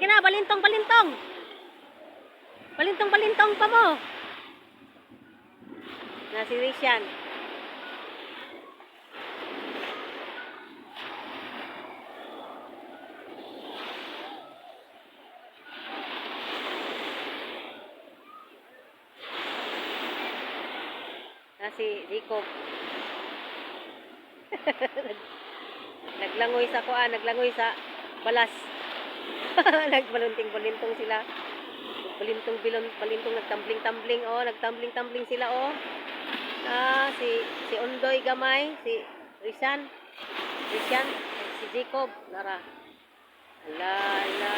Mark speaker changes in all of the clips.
Speaker 1: Sige na, balintong, balintong. Balintong, balintong pa mo. Na si Rishan. Na si Jacob. naglangoy sa kuan, naglangoy sa balas. Nagbalunting-balintong sila. Balintong bilon, balintong nagtambling-tambling oh, nagtambling-tambling sila oh. Ah, si si Undoy gamay, si Rishan. Rishan, si Jacob, nara. Ala, ala.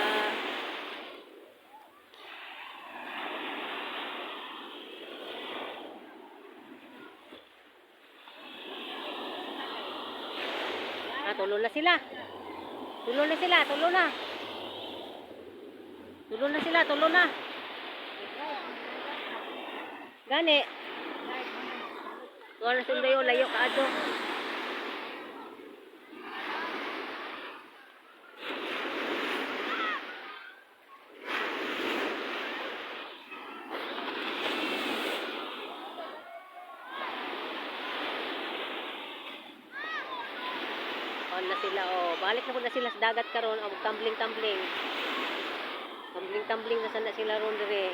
Speaker 1: Ah, tulo na sila. Tulo na sila, tulo na. Tulo na sila, tulo na. Gani. Tuwa na sundayo, layo ka. On na sila, oh. Balik na po na sila sa dagat karon, oh, tumbling-tumbling. Tumbling-tumbling na sana sila ron dire.